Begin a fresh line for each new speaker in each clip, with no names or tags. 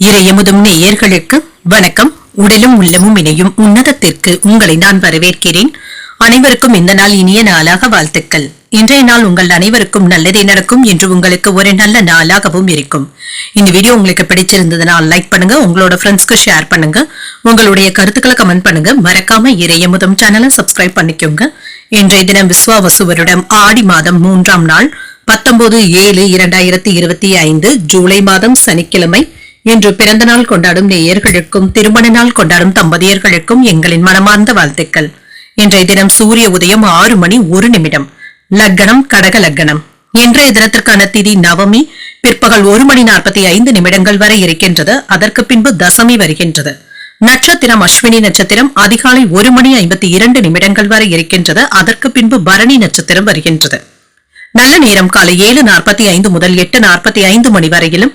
இறையமுதும் நேயர்களுக்கு வணக்கம். உடலும் உள்ளமும் இணையும் உன்னதத்திற்கு உங்களை நான் வரவேற்கிறேன். அனைவருக்கும் இந்த நாள் இனிய நாளாக வாழ்த்துக்கள். இன்றைய நாள் உங்கள் அனைவருக்கும் நல்லதே நடக்கும் என்று உங்களுக்கு ஒரு நல்ல நாளாகவும் இருக்கும். இந்த வீடியோ உங்களுக்கு பிடிச்சிருந்ததுன்னா லைக் பண்ணுங்க உங்களோட ஃப்ரெண்ட்ஸ்க்கு ஷேர் பண்ணுங்க உங்களுடைய கருத்துக்களை கமெண்ட் பண்ணுங்க. மறக்காம இறையமுதம் சேனலை சப்ஸ்கிரைப் பண்ணிக்கோங்க. இன்றைய தினம் விஸ்வாவசு வருடம் ஆடி மாதம் மூன்றாம் நாள் பத்தொன்பது ஏழு இரண்டாயிரத்தி இருபத்தி ஐந்து ஜூலை மாதம் சனிக்கிழமை இன்று பிறந்த நாள் கொண்டாடும் நேயர்களுக்கும் திருமண நாள் கொண்டாடும் தம்பதியர்களுக்கும் எங்களின் மனமார்ந்த வாழ்த்துக்கள். இன்றைய தினம் சூரிய உதயம் ஆறு மணி ஒரு நிமிடம். லக்கணம் கடக லக்கணம் இன்றைய தினத்திற்கான திதி நவமி பிற்பகல் ஒரு மணி நாற்பத்தி ஐந்து நிமிடங்கள் வரை இருக்கின்றது. அதற்கு பின்பு தசமி வருகின்றது. நட்சத்திரம் அஸ்வினி நட்சத்திரம் அதிகாலை ஒரு மணி ஐம்பத்தி இரண்டு நிமிடங்கள் வரை இருக்கின்றது. அதற்கு பின்பு பரணி நட்சத்திரம் வருகின்றது. நல்ல நேரம் காலை ஏழு நாற்பத்தி ஐந்து முதல் எட்டு நாற்பத்தி ஐந்து மணி வரையிலும்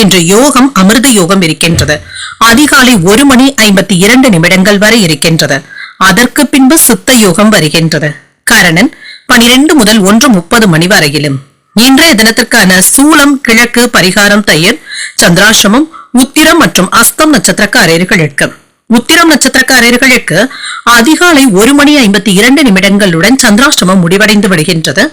இன்று யோகம் அமிர்த யோகம் இருக்கின்றது. அதிகாலை ஒரு மணி ஐம்பத்தி இரண்டு நிமிடங்கள் வரை இருக்கின்றது. அதற்கு பின்பு சித்த யோகம் வருகின்றது. கரணன் பனிரெண்டு முதல் ஒன்று முப்பது மணி வரையிலும். இன்றைய தினத்திற்கான சூலம் கிழக்கு பரிகாரம் தயிர் சந்திராசிரமம் உத்திரம் மற்றும் அஸ்தம் நட்சத்திரக்காரர்களுக்கு. உத்திரம் நட்சத்திரக்காரர்களுக்கு அதிகாலை ஒரு மணி ஐம்பத்தி இரண்டு நிமிடங்களுடன் சந்திராசிரமம் முடிவடைந்து விடுகின்றது.